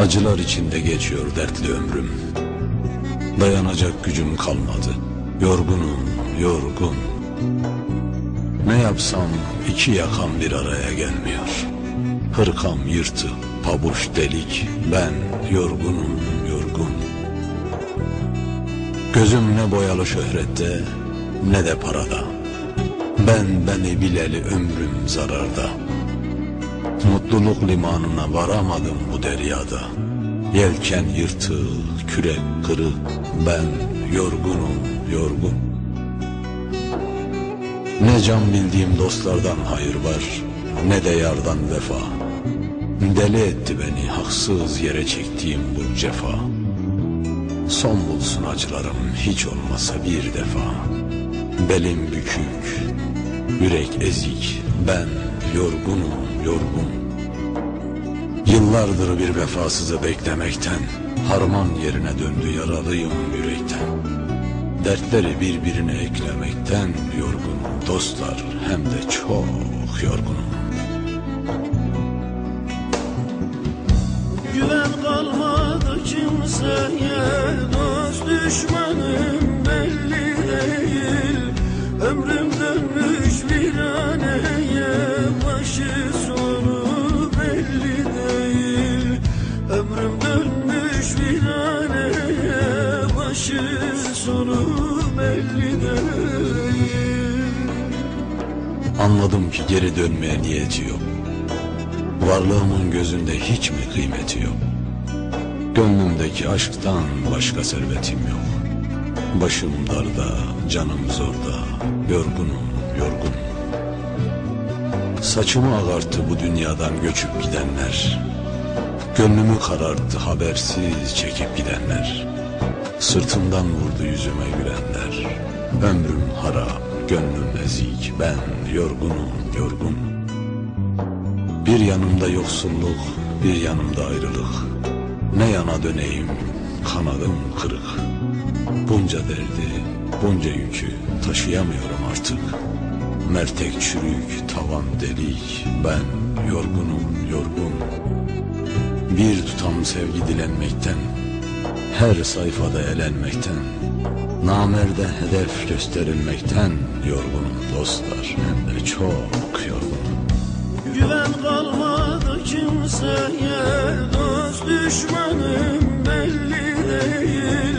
Acılar içinde geçiyor dertli ömrüm. Dayanacak gücüm kalmadı. Yorgunum, yorgun. Ne yapsam iki yakam bir araya gelmiyor. Hırkam yırtık, pabuç delik. Ben yorgunum, yorgun. Gözüm ne boyalı şöhrette ne de parada. Ben beni bileli ömrüm zararda. Mutluluk limanına varamadım bu deryada. Yelken yırtık, kürek kırık, ben yorgunum, yorgun. Ne can bildiğim dostlardan hayır var, ne de yardan vefa. Deli etti beni haksız yere çektiğim bu cefa. Son bulsun acılarım hiç olmasa bir defa. Belim bükük, yürek ezik, ben yorgunum, yorgun. Yıllardır bir vefasızı beklemekten, harman yerine döndü yaralıyım yürekten. Dertleri birbirine eklemekten yorgunum dostlar, hem de çok yorgunum. Güven kalmadı kimseye Dost düşmanım Anladım ki geri dönmeye niyeti yok. Varlığımın gözünde hiç mi kıymeti yok? Gönlümdeki aşktan başka servetim yok. Başım darda, canım zorda, yorgunum, yorgun. Saçımı ağarttı bu dünyadan göçüp gidenler. Gönlümü kararttı habersiz çekip gidenler. Sırtımdan vurdu yüzüme gülenler. Ömrüm harap, gönlüm ezik, ben yorgunum, yorgun. Bir yanımda yoksulluk, bir yanımda ayrılık. Ne yana döneyim, kanadım kırık. Bunca derdi, bunca yükü taşıyamıyorum artık. Mertek çürük, tavan delik, ben yorgunum, yorgun. Bir tutam sevgi dilenmekten, her sayfada elenmekten, Namerde hedef gösterilmekten yorgunum dostlar. Hem de çok yorgunum. Güven kalmadı kimseye Dost düşmanım belli değil.